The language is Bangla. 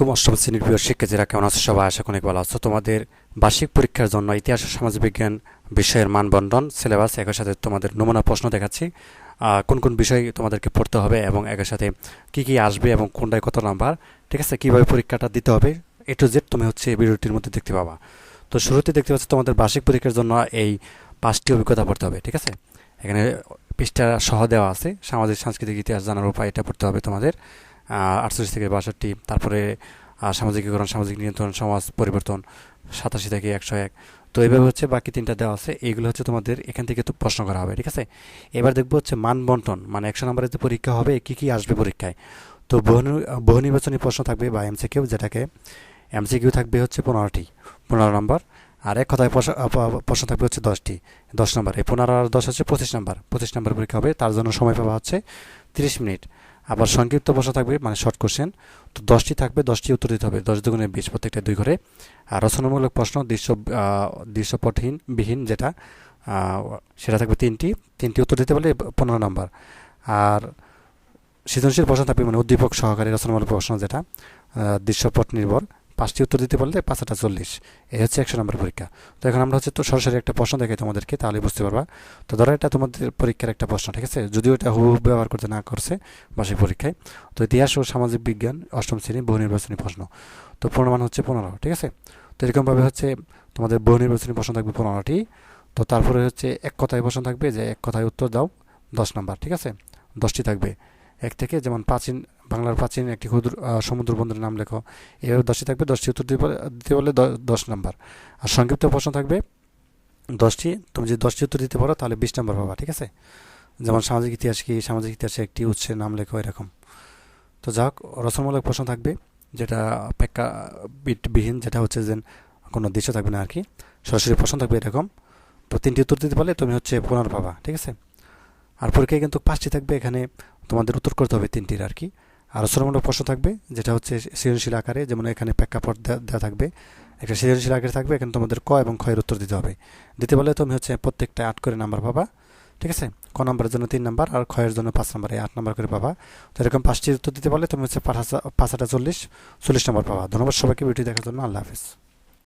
আলাইকুম অষ্টম শ্রেণির প্রিয় শিক্ষার্থীরা, কেমন আছো সবাই? আশা করি ভালো আছো। তোমাদের বার্ষিক পরীক্ষার জন্য ইতিহাস ও সমাজবিজ্ঞান বিষয়ের মানবন্ধন সিলেবাস একই সাথে তোমাদের নমুনা প্রশ্ন দেখাচ্ছি। কোন কোন বিষয় তোমাদেরকে পড়তে হবে এবং একই সাথে কি কি আসবে এবং কোনটায় কত নাম্বার, ঠিক আছে? কীভাবে পরীক্ষাটা দিতে হবে এ টু জেড তুমি হচ্ছে এই ভিডিওটির মধ্যে দেখতে পাবা। তো শুরুতে দেখতে পাচ্ছ তোমাদের বার্ষিক পরীক্ষার জন্য এই পাঁচটি অভিজ্ঞতা পড়তে হবে, ঠিক আছে? এখানে পৃষ্ঠা সহ দেওয়া আছে। সামাজিক, সাংস্কৃতিক ইতিহাস জানার উপায় এটা পড়তে হবে তোমাদের। আটচল্লিশ থেকে বাষট্টি, তারপরে সামাজিকীকরণ, সামাজিক নিয়ন্ত্রণ, সমাজ পরিবর্তন, সাতাশি থেকে একশো এক। তো এইভাবে হচ্ছে বাকি তিনটা দেওয়া আছে, এইগুলো হচ্ছে তোমাদের এখান থেকে তো প্রশ্ন করা হবে, ঠিক আছে? এবার দেখব হচ্ছে মান বন্টন মানে একশো নম্বরের যে পরীক্ষা হবে, কি কি আসবে পরীক্ষায়? তো বহু বহু নির্বাচনী প্রশ্ন থাকবে বা এমসিকিউ, যেটাকে এমসিকিউ থাকবে হচ্ছে পনেরোটি, পনেরো নম্বর। আর এক কথায় প্রশ্ন থাকবে হচ্ছে দশটি, দশ নম্বর। এই পনেরো আর দশ হচ্ছে পঁচিশ নম্বর পঁচিশ নম্বর পরীক্ষা হবে, তার জন্য সময় পাওয়া হচ্ছে তিরিশ মিনিট। আবার সংক্ষিপ্ত প্রশ্ন থাকবে মানে শর্ট কোশ্চেন তো দশটি থাকবে, দশটি উত্তর দিতে হবে দশ দুগুণে বিশ প্রত্যেকটা দুই করে। আর রচনামূলক প্রশ্ন, দৃশ্য দৃশ্যপটহীন, বিহীন যেটা সেটা থাকবে তিনটি। তিনটি উত্তর দিতে পারলে পনেরো নম্বর। আর সৃজনশীল প্রশ্ন থাকবে মানে উদ্দীপক সহকারী রচনামূলক প্রশ্ন যেটা দৃশ্যপট নির্ভর। পাঁচটি উত্তর দিতে পারলে পাঁচটা চল্লিশ। এই হচ্ছে একশো নম্বর পরীক্ষা। তো এখন আমরা হচ্ছে তো সরাসরি একটা প্রশ্ন দেখাই তোমাদেরকে, তাহলে বুঝতে পারবা। তো ধরো এটা তোমাদের পরীক্ষার একটা প্রশ্ন, ঠিক আছে? যদিও এটা হুবহু ব্যবহার করতে না করছে বার্ষিক পরীক্ষায়। তো ইতিহাস ও সামাজিক বিজ্ঞান, অষ্টম শ্রেণি, বহু নির্বাচনী প্রশ্ন। তো প্রমাণ হচ্ছে পনেরো, ঠিক আছে? তো এরকমভাবে হচ্ছে তোমাদের বহু নির্বাচনী প্রশ্ন থাকবে পনেরোটি। তো তারপরে হচ্ছে এক কথায় প্রশ্ন থাকবে যে এক কথায় উত্তর দাও, দশ নাম্বার, ঠিক আছে? দশটি থাকবে। এক থেকে যেমন প্রাচীন বাংলার প্রাচীন একটি ক্ষুদ্র সমুদ্র বন্দরের নাম লেখো। এভাবে দশটি থাকবে, দশটি উত্তর দিতে বললে দশ নাম্বার। আর সংক্ষিপ্ত প্রশ্ন থাকবে, দশটি, তুমি যদি দশটি উত্তর দিতে পারো, তাহলে বিশ নাম্বার পাবা, ঠিক আছে? যেমন সামাজিক ইতিহাস কি? সামাজিক ইতিহাসে একটি উৎসের নাম লেখো এরকম। তো যাই হোক রচনামূলক প্রশ্ন থাকবে, যেটা অপেক্ষা বিটবিহীন, যেটা হচ্ছে যে কোনো দৃশ্য থাকবে না আর কি। সরাসরি প্রশ্ন থাকবে এরকম, তো তিনটি উত্তর দিতে পারলে তুমি হচ্ছে পনেরো পাবা ঠিক আছে? আর পরীক্ষায় কিন্তু পাঁচটি থাকবে, এখানে তোমাদের উত্তর করতে হবে তিনটির আর কি। আর রচনামূলক প্রশ্ন থাকবে, যেটা হচ্ছে সৃজনশীল আকারে, যেমন এখানে প্রেক্ষাপট দেওয়া থাকবে। একটা সৃজনশীল আকারে থাকবে, এখানে তোমাদের ক এবং ক্ষয়ের উত্তর দিতে হবে। দিতে বলে তুমি হচ্ছে প্রত্যেকটা আট করে নাম্বার পাবা। ঠিক আছে? ক নাম্বারের জন্য তিন নাম্বার আর ক্ষয়ের জন্য পাঁচ নাম্বার, এই আট নাম্বার করে পাবা। তো এরকম পাঁচটি উত্তর দিতে পারলে তুমি হচ্ছে পাঁচ হাজার চল্লিশ চল্লিশ নাম্বার পাবা। ধন্যবাদ সবাইকে ভিডিও দেখার জন্য আল্লাহ হাফিজ।